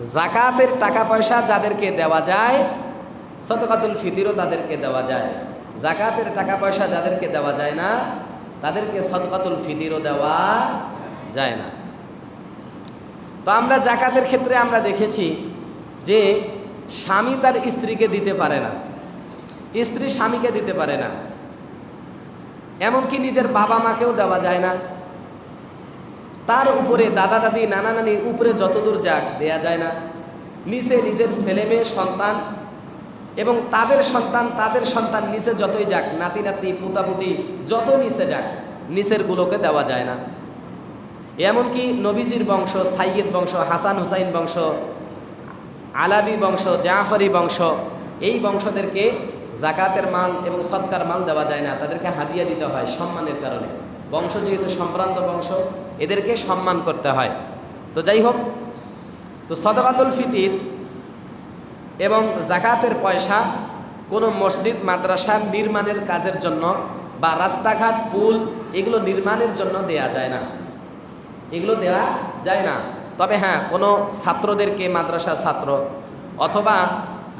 জাকাতের টাকা পয়সা যাদেরকে দেওয়া যায়, সদকাতুল ফিতিরও তাদেরকে দেওয়া যায়। জাকাতের টাকা পয়সা যাদেরকে দেওয়া যায় না, তাদেরকে সদকাতুল ফিতিরও দেওয়া যায় না। তো আমরা জাকাতের ক্ষেত্রে আমরা দেখেছি যে স্বামী তার স্ত্রীকে দিতে পারে না। স্ত্রী স্বামীকে দিতে পারে না। এমনকি নিজের বাবা মাকেও দেওয়া যায় না। তার উপরে দাদা দাদি, নানা নানির উপরে যতদূর যাক, দেয়া যায় না। নিচে নিজের ছেলে মেয়ে, সন্তান এবং তাদের সন্তান তাদের সন্তান নিচে যতই যাক, নাতি নাতি পুতাপুতি যত নিচে যাক, নিচের গুলোকে দেওয়া যায় না। এমনকি নবীজির বংশ, সাইয়েদ বংশ, হাসান হুসাইন বংশ, আলাবি বংশ, জাফরি বংশ, এই বংশদেরকে জাকাতের মাল এবং সৎকার মাল দেওয়া যায় না। তাদেরকে হাদিয়া দিতে হয় সম্মানের কারণে। বংশ যেহেতু সম্ভ্রান্ত বংশ, এদেরকে সম্মান করতে হয়। তো যাই হোক, তো সদকাতুল ফিতির এবং জাকাতের পয়সা কোনো মসজিদ, মাদ্রাসা, নির্মাণের কাজের জন্য বা রাস্তাঘাট, পুল, এগুলো নির্মাণের জন্য দেয়া যায় না। এগুলো দেওয়া যায় না। তবে হ্যাঁ কোনো ছাত্রদেরকে মাদ্রাসা ছাত্র অথবা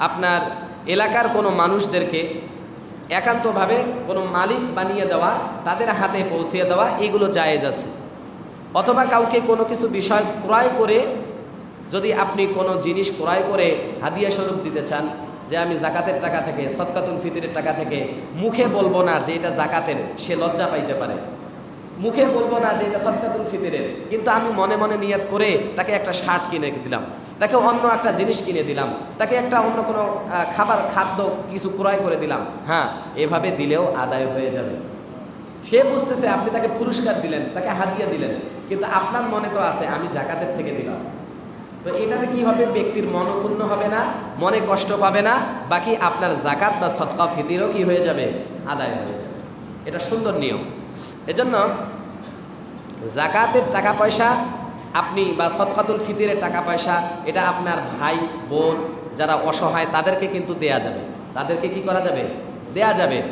আপনার এলাকার কোনো মানুষদেরকে একান্তভাবে কোনো মালিক বানিয়ে দেওয়া, তাদের হাতে পৌঁছিয়ে দেওয়া, এগুলো জায়েজ আছে। অথবা কাউকে কোনো কিছু বিষয় ক্রয় করে, যদি আপনি কোনো জিনিস ক্রয় করে হাদিয়া স্বরূপ দিতে চান, যে আমি জাকাতের টাকা থেকে সৎকাতুল ফিতিরের টাকা থেকে, মুখে বলব না যে এটা জাকাতের, সে লজ্জা পাইতে পারে। মুখে বলব না যে এটা সৎকাতুল ফিতিরের, কিন্তু আমি মনে মনে নিয়ত করে তাকে একটা শার্ট কিনে দিলাম, তাকে অন্য একটা জিনিস কিনে দিলাম, তাকে একটা অন্য কোনো খাবার, খাদ্য কিছু ক্রয় করে দিলাম হ্যাঁ এভাবে দিলেও আদায় হয়ে যাবে। সে বুঝতেছে আপনি তাকে পুরস্কার দিলেন, তাকে হাদিয়া দিলেন, কিন্তু আপনার মনে তো আছে আমি জাকাতের থেকে দিলাম। তো এটাতে কি হবে? ব্যক্তির মনক্ষুণ্ণ হবে না, মনে কষ্ট পাবে না, বাকি আপনার জাকাত বা সৎকা ফিতিরও কি হয়ে যাবে? আদায় হয়ে যাবে। এটা সুন্দর নিয়ম। এজন্য জাকাতের টাকা পয়সা, আপনি বা সৎকাতুল ফিতিরের টাকা পয়সা, এটা আপনার ভাই, বোন যারা অসহায়, তাদেরকে কিন্তু দেয়া যাবে। তাদেরকে কি করা যাবে? দেয়া যাবে।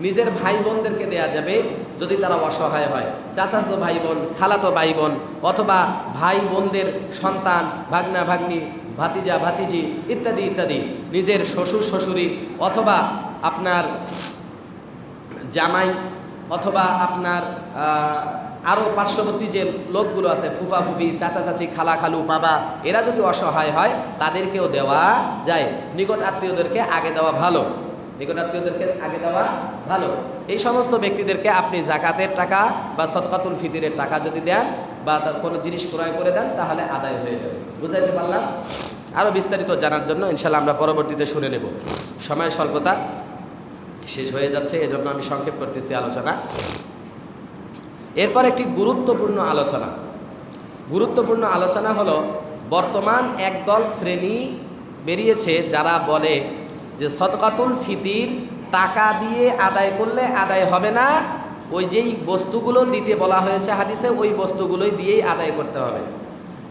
নিজের ভাই বোনদেরকে দেয়া যাবে যদি তারা অসহায় হয়। চাচাতো ভাই বোন, খালাতো ভাই বোন অথবা ভাই বোনদের সন্তান, ভাগনা, ভাগ্নি, ভাতিজা, ভাতিজি ইত্যাদি ইত্যাদি। নিজের শ্বশুর, শ্বশুরি অথবা আপনার জামাই অথবা আপনার আরও পার্শ্ববর্তী যে লোকগুলো আছে, ফুফা, ফুফি, চাচা, চাচি, খালা, খালু বাবা এরা যদি অসহায় হয়, তাদেরকেও দেওয়া যায়। নিকট আত্মীয়দেরকে আগে দেওয়া ভালো। নিকট আত্মীয়দেরকে আগে দেওয়া ভালো। এই সমস্ত ব্যক্তিদেরকে আপনি জাকাতের টাকা বা সৎকাতুল ফিতিরের টাকা যদি দেন বা কোনো জিনিস ক্রয় করে দেন, তাহলে আদায় হয়ে যাবে। বুঝাইতে পারলাম? আরও বিস্তারিত জানার জন্য ইনশাল্লাহ আমরা পরবর্তীতে শুনে নেব। সময় স্বল্পতা শেষ হয়ে যাচ্ছে, এজন্য আমি সংক্ষেপ করতেছি আলোচনা। এরপর একটি গুরুত্বপূর্ণ আলোচনা। গুরুত্বপূর্ণ আলোচনা হলো, বর্তমান একদল শ্রেণি বেরিয়েছে যারা বলে যে সদকাতুল ফিতির টাকা দিয়ে আদায় করলে আদায় হবে না, ওই যেই বস্তুগুলো দিতে বলা হয়েছে হাদিসে, ওই বস্তুগুলোই দিয়েই আদায় করতে হবে।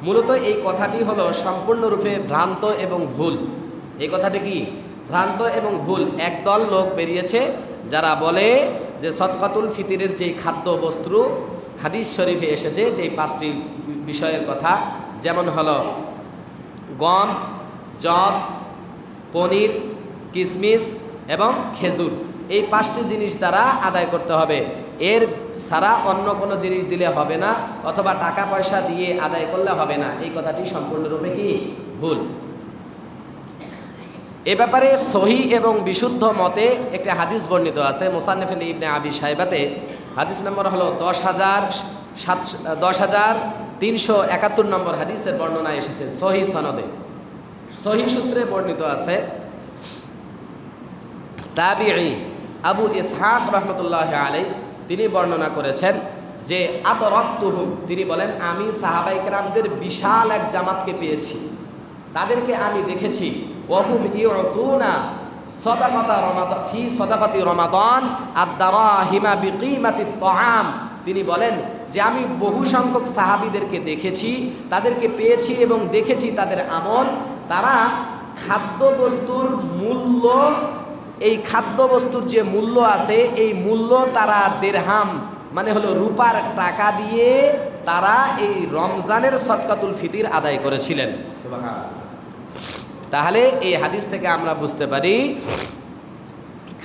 মূলত এই কথাটি হলো সম্পূর্ণরূপে ভ্রান্ত এবং ভুল। এই কথাটি কি? ভ্রান্ত এবং ভুল। একদল লোক বেরিয়েছে যারা বলে যে সৎকাতুল ফিতিরের যেই খাদ্য বস্তু হাদিস শরীফে এসেছে, যেই পাঁচটি বিষয়ের কথা, যেমন হলো গম জব পনির কিশমিশ এবং খেজুর, এই পাঁচটি জিনিস দ্বারা আদায় করতে হবে। এর ছাড়া অন্য কোনো জিনিস দিলে হবে না, অথবা টাকা পয়সা দিয়ে আদায় করলে হবে না, এই কথাটি সম্পূর্ণরূপে কি? ভুল। এ ব্যাপারে সহি এবং বিশুদ্ধ মতে একটি হাদিস বর্ণিত আছে মোসান্নফিল ইবনে আবি সাহেবাতে হাদিস নম্বর হলো দশ হাজার সাত, দশ হাজার তিনশো একাত্তর নম্বর হাদিসের বর্ণনা এসেছে সহি সনদে। সহি সূত্রে বর্ণিত আছে, তাবিঈ আবু ইসহাক রহমতুল্লাহ আলাই তিনি বর্ণনা করেছেন যে, আতরক্তুহুম, তিনি বলেন, আমি সাহাবাইকরামদের বিশাল এক জামাতকে পেয়েছি। তাদেরকে আমি দেখেছি। ওহুম ইউতুনা সদাকতা রমাদান ফি সদাকতি রমাদান আদারা হিমা বিকিমাতি তিনি বলেন, যে আমি বহু সংখ্যক সাহাবিদেরকে দেখেছি, তাদেরকে পেয়েছি এবং দেখেছি তাদের আমল। তারা খাদ্যবস্তুর মূল্য, এই খাদ্যবস্তুর যে মূল্য আছে, এই মূল্য তারা দেড়হাম মানে হলো রূপার টাকা দিয়ে তারা এই রমজানের সৎকাতুল ফিতির আদায় করেছিলেন। তাহলে এই হাদিস থেকে আমরা বুঝতে পারি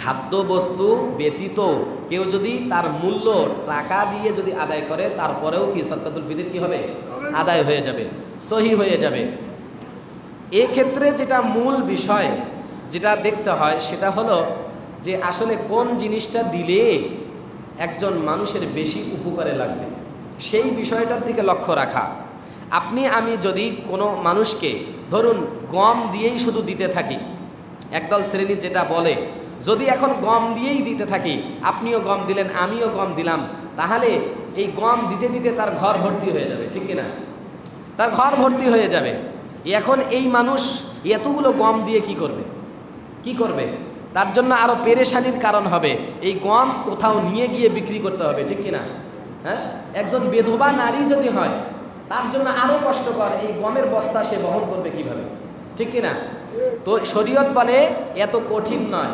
খাদ্যবস্তু ব্যতীত কেউ যদি তার মূল্য টাকা দিয়ে যদি আদায় করে তারপরেও কি সৎকাতুল ফিতির কি হবে। আদায় হয়ে যাবে সহি হয়ে যাবে। এক্ষেত্রে যেটা মূল বিষয় যেটা দেখতে হয় সেটা হলো যে আসলে কোন জিনিসটা দিলে একজন মানুষের বেশি উপকারে লাগবে? সেই বিষয়টার দিকে লক্ষ্য রাখা। আপনি, আমি যদি কোনো মানুষকে, ধরুন গম দিয়েই শুধু দিতে থাকি, একদল শ্রেণি যেটা বলে, যদি এখন গম দিয়েই দিতে থাকি, আপনিও গম দিলেন, আমিও গম দিলাম, তাহলে এই গম দিতে দিতে তার ঘর ভর্তি হয়ে যাবে, ঠিক কিনা? তার ঘর ভর্তি হয়ে যাবে। এখন এই মানুষ এতগুলো গম দিয়ে কি করবে? কি করবে? তার জন্য আরও পেরেশানির কারণ হবে। এই গম কোথাও নিয়ে গিয়ে বিক্রি করতে হবে, ঠিক কিনা? হ্যাঁ? একজন বেধবা নারী যদি হয় তার জন্য আরও কষ্টকর এই গমের বস্তা সে বহন করবে কীভাবে? ঠিক কিনা? তো শরীয়ত বলে, এত কঠিন নয়,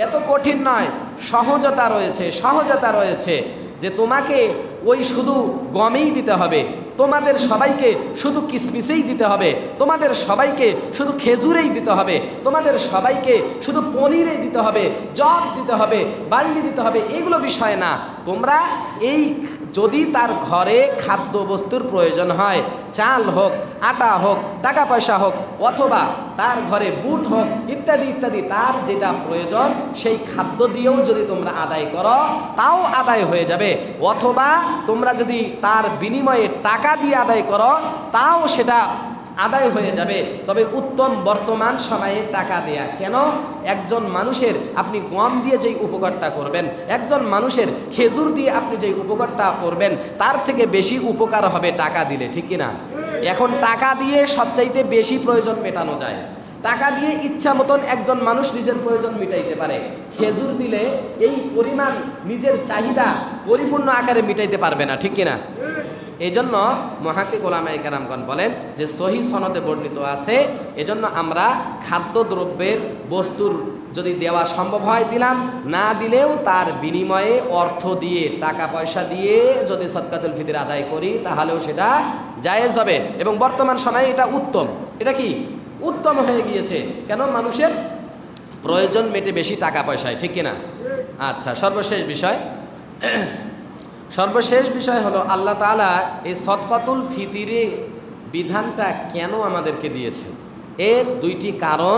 এত কঠিন নয়, সহজতা রয়েছে সহজতা রয়েছে যে তোমাকে ওই শুধু গমেই দিতে হবে। তোমাদের সবাইকে শুধু কিসমিসেই দিতে হবে। তোমাদের সবাইকে শুধু খেজুরেই দিতে হবে। তোমাদের সবাইকে শুধু পনিরেই দিতে হবে। জব দিতে হবে, বার্লি দিতে হবে, এগুলো বিষয় না। তোমরা এই যদি তার ঘরে খাদ্যবস্তুর প্রয়োজন হয়, চাল হোক, আটা হোক, টাকা পয়সা হোক, অথবা তার ঘরে বুট হোক, ইত্যাদি ইত্যাদি, তার যেটা প্রয়োজন, সেই খাদ্য দিয়েও যদি তোমরা আদায় করো, তাও আদায় হয়ে যাবে। অথবা তোমরা যদি তার বিনিময়ে টাকা দিয়ে আদায় করো, তাও সেটা আদায় হয়ে যাবে। তবে উত্তম বর্তমান সময়ে টাকা দেয়া। কেন? একজন মানুষের আপনি গম দিয়ে যেই উপকারটা করবেন, একজন মানুষের খেজুর দিয়ে আপনি যেই উপকারটা করবেন, তার থেকে বেশি উপকার হবে টাকা দিলে, ঠিক কিনা? এখন টাকা দিয়ে সবচাইতে বেশি প্রয়োজন মেটানো যায়। টাকা দিয়ে ইচ্ছা মতন একজন মানুষ নিজের প্রয়োজন মিটাইতে পারে। খেজুর দিলে এই পরিমাণ নিজের চাহিদা পরিপূর্ণ আকারে মিটাইতে পারবে না, ঠিক কিনা? এই জন্য মহাকে গোলামাই কারামগণ বলেন যে সহি সনদে বর্ণিত আছে, এজন্য আমরা খাদ্যদ্রব্যের বস্তুর যদি দেওয়া সম্ভব হয় দিলাম, না দিলেও তার বিনিময়ে অর্থ দিয়ে, টাকা পয়সা দিয়ে যদি সৎকাতুল ফিতির আদায় করি, তাহলেও সেটা জায়েজ হবে। এবং বর্তমান সময়ে এটা উত্তম। এটা কি? উত্তম হয়ে গিয়েছে। কেন? মানুষের প্রয়োজন মেটে বেশি টাকা পয়সায়, ঠিক কিনা? আচ্ছা সর্বশেষ বিষয়। সর্বশেষ বিষয় হলো আল্লাহ তালা এই সৎকতুল ফিতিরে বিধানটা কেন আমাদেরকে দিয়েছে? এর দুইটি কারণ